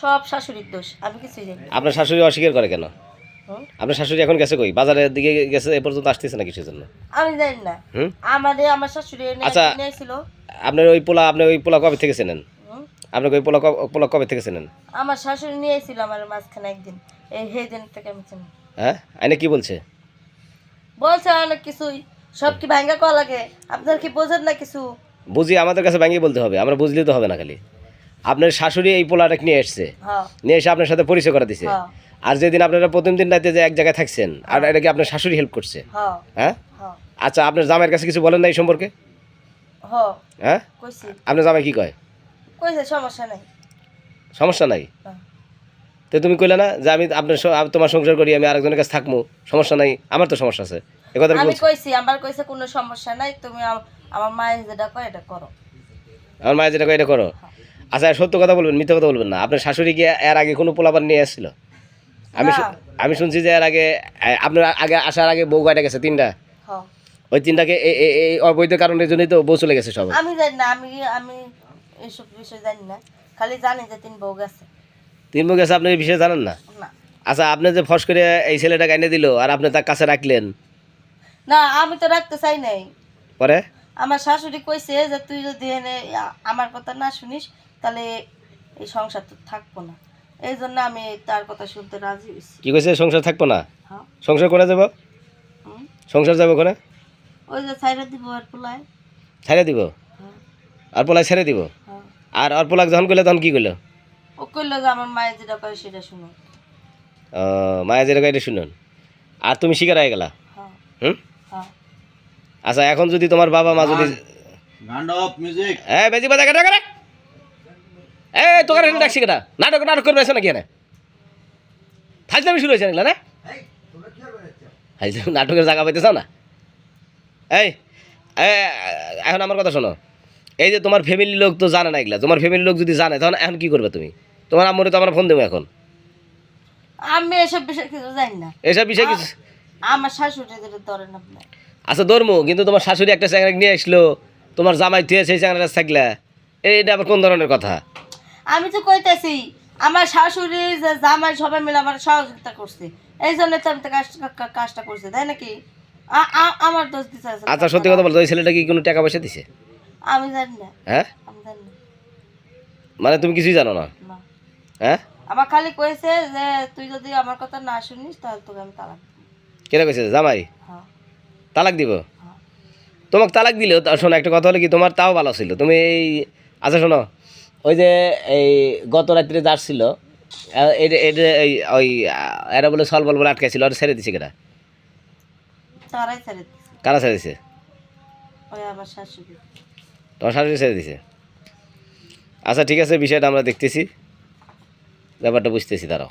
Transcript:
সব শাশুড়ির দোষ আমি কিছুই জানি না। আপনার শাশুড়ি অস্বীকার করে কেন? হুম? আপনার শাশুড়ি এখন গেছে কই? বাজারের দিকে গেছে এ পর্যন্ত আসতেছে না কিসের জন্য আমি জানি না। হুম? আমাদের আমার শাশুড়ি এনে আচ্ছা। নিয়েছিল আপনার ওই পোলা আপনি ওই পোলা কবে থেকে চেনেন? হুম? আপনাকে ওই পোলা পোলা কবে থেকে চেনেন? আমার শাশুড়ি নিয়েছিল আমার মাঝখানে একদিন। এই সেই দিন থেকে আমি চিনি। হ্যাঁ? আইনে কি বলছে? বলছে অনেক কিছুই। সব কি ভাঙ্গা করা লাগে? আপনার কি বোঝেন না কিছু? বুঝি আমাদের কাছে ভেঙে বলতে হবে আমরা বুঝলেই তো হবে না খালি। আপনার শাশুড়ি এই পোলাটা নিয়ে এসছে। হ্যাঁ। নিয়ে এসে আপনার সাথে পরিচয় করে দিছে। হ্যাঁ। আর যেদিন আপনারা প্রথম দিন রাতে যে এক জায়গায় থাকছেন আর এটা কি আপনার শাশুড়ি হেল্প করছে? হ্যাঁ। হ্যাঁ? হ্যাঁ। আচ্ছা আপনার জামাইয়ের কাছে কিছু বলেন না এই সম্পর্কে? হ্যাঁ। হ্যাঁ? আপনার জামাই কি কয়? সমস্যা নাই। সমস্যা নাই? হ্যাঁ। তো তুমি কইলে না যে আমি আপনার তোমার সংসার করি আমি আরেকজনের কাছে থাকব সমস্যা নাই আমার তো সমস্যা আছে। এ কথা কি আমি কইছি আমার কইছে কোনো সমস্যা নাই তুমি আমার মায়ের যেটা কয় এটা করো। আমার মায়ের যেটা কয় এটা করো? আচ্ছা সত্য কথা বলবেন মিথ্যা কথা বলবেন না। আপনার শাশুড়ি কি এর আগে কোনো পোলাপান নিয়ে এসেছিল আমি আমি শুনছি যে এর আগে আপনার আগে আসার আগে বউ গাড়ি গেছে? তিনটা? ওই তিনটাকে এই- অবৈধ কারণের জন্যই তো বউ চলে গেছে সব আমি জানি না আমি আমি এইসব বিষয় জানি না। খালি জানি যে তিন বউ গেছে। তিন বউ গেছে আপনি এই বিষয়ে জানেন না? না। আচ্ছা আপনি যে ফস করে এই ছেলেটাকে এনে দিল আর আপনি তার কাছে রাখলেন? না আমি তো রাখতে চাই নাই। পরে? আমার শাশুড়ি কইছে যে তুই যদি এনে আমার কথা না শুনিস তাহলে এই সংসার তো থাকব না। এই জন্য আমি তার কথা শুনতে রাজি হয়েছি কি কইছে? সংসার থাকব না? হ্যাঁ। সংসার করে যাব। সংসার যাব কোনে? ওই যে ছাইরা দিব আর পোলায়। ছেড়ে দিব? হ্যাঁ। আর পোলায় ছেড়ে দিব? হ্যাঁ। আর আর পোলাক যখন করলে তখন কি করল ও কইলো যে আমার মায়ের যেটা করে সেটা শুনো। ও, মায়া যেটা এটা শুনুন। আর তুমি শিকার হয়ে গেলা? হ্যাঁ। হুম? হ্যাঁ। আচ্ছা এখন যদি তোমার বাবা মা যদি বেজি বাজা কেটে করে এ ডাকছি কেটা? নাটক নাটক করবে এসে নাকি এনে ফাইজলামি শুরু হয়েছে নাকি না? ফাইজলামি নাটকের জায়গা পাইতে না? এই এ, এখন আমার কথা শোনো। এই যে তোমার ফ্যামিলির লোক তো জানে না এগুলা। তোমার ফ্যামিলির লোক যদি জানে তখন এখন কি করবে তুমি? তোমার আম্মুরে তো আমরা ফোন দেবো এখন। আমি এসব বিষয় কিছু জানি না। এসব বিষয় কিছু আমার শাশুড়ি যেটা ধরেন আপনার। আচ্ছা ধর্মু কিন্তু তোমার শাশুড়ি একটা চ্যাংরা নিয়ে আসলো। তোমার জামাই তুই সেই চ্যাংরাটা থাকলে। এইটা আবার কোন ধরনের কথা? আমি তো কইতেছি আমার শাশুড়ি যে জামাই সবাই মিলে আমার সহযোগিতা করছে। এই জন্য তো আমি তো কাজটা করছি তাই নাকি? আমার দোষ দিতে আচ্ছা সত্যি কথা বলতো ওই ছেলেটা কি কোনো টাকা পয়সা দিছে? আমি জানি না। হ্যাঁ? আমি জানি না। মানে তুমি কিছুই জানো না? না। হ্যাঁ? আমার খালি কইছে যে তুই যদি আমার কথা না শুনিস তাহলে তোকে আমি তালাক। কেটে কইছে? জামাই? হ্যাঁ। তালাক দিব? তোমাকে তালাক দিলেও শোনো একটা কথা হলো কি তোমার তাও ভালো ছিল। তুমি এই আচ্ছা শোনো ওই যে এই গত রাত্রে যার ছিল এটা এটা এই ওই এরা বলে সল বল বলে আটকাইছিল আর ছেড়ে দিছে কেটা কারা ছেড়ে দিছে? তোমার শাশুড়ি ছেড়ে দিছে? আচ্ছা ঠিক আছে বিষয়টা আমরা দেখতেছি। ব্যাপারটা বুঝতেছি তারাও